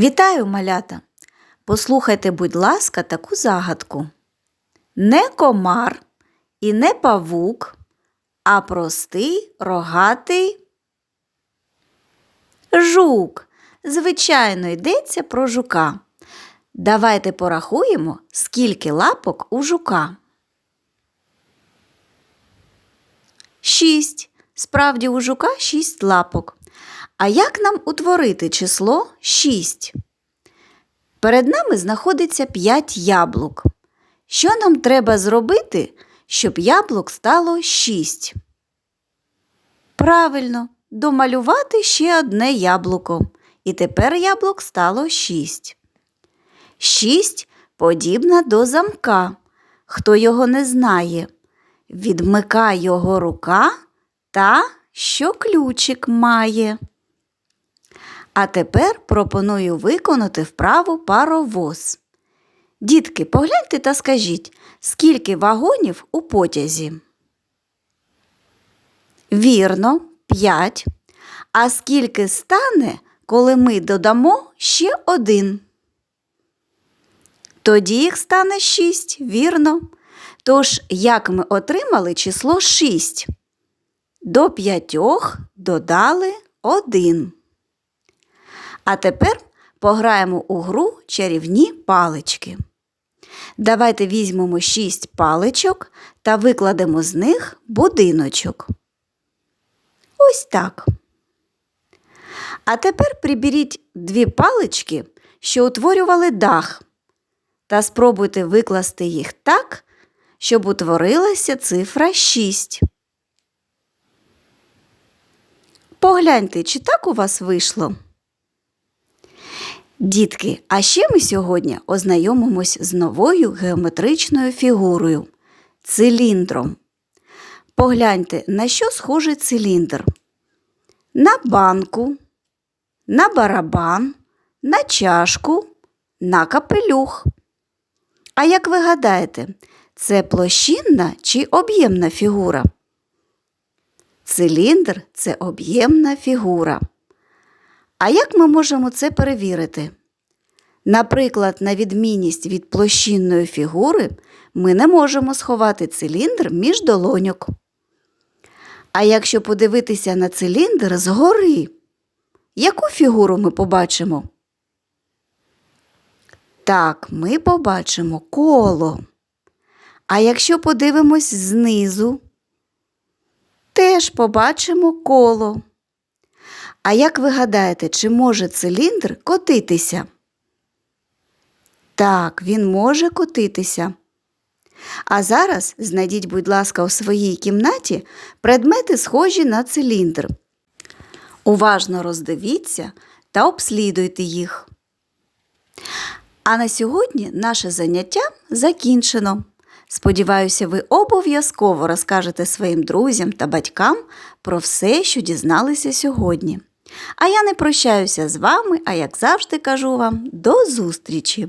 Вітаю, малята! Послухайте, будь ласка, таку загадку. Не комар і не павук, а простий рогатий жук. Звичайно, йдеться про жука. Давайте порахуємо, скільки лапок у жука. Шість. Справді у жука шість лапок. А як нам утворити число 6? Перед нами знаходиться 5 яблук. Що нам треба зробити, щоб яблук стало 6? Правильно, домалювати ще одне яблуко. І тепер яблук стало 6. 6 подібна до замка. Хто його не знає, відмика його рука та що ключик має. А тепер пропоную виконати вправу паровоз. Дітки, погляньте та скажіть, скільки вагонів у потязі? Вірно, 5. А скільки стане, коли ми додамо ще один? Тоді їх стане 6, вірно. Тож, як ми отримали число 6? До п'ятьох додали 1. А тепер пограємо у гру чарівні палички. Давайте візьмемо 6 паличок та викладемо з них будиночок. Ось так. А тепер приберіть дві палички, що утворювали дах, та спробуйте викласти їх так, щоб утворилася цифра 6. Погляньте, чи так у вас вийшло? Дітки, а ще ми сьогодні ознайомимось з новою геометричною фігурою циліндром. Погляньте, на що схожий циліндр? На банку, на барабан, на чашку, на капелюх. А як ви гадаєте, це площинна чи об'ємна фігура? Циліндр це об'ємна фігура. А як ми можемо це перевірити? Наприклад, на відмінність від площинної фігури ми не можемо сховати циліндр між долоньок. А якщо подивитися на циліндр згори, яку фігуру ми побачимо? Так, ми побачимо коло. А якщо подивимось знизу, теж побачимо коло. А як ви гадаєте, чи може циліндр котитися? Так, він може котитися. А зараз знайдіть, будь ласка, у своїй кімнаті предмети, схожі на циліндр. Уважно роздивіться та обслідуйте їх. А на сьогодні наше заняття закінчено. Сподіваюся, ви обов'язково розкажете своїм друзям та батькам про все, що дізналися сьогодні. А я не прощаюся з вами, а як завжди кажу вам, до зустрічі!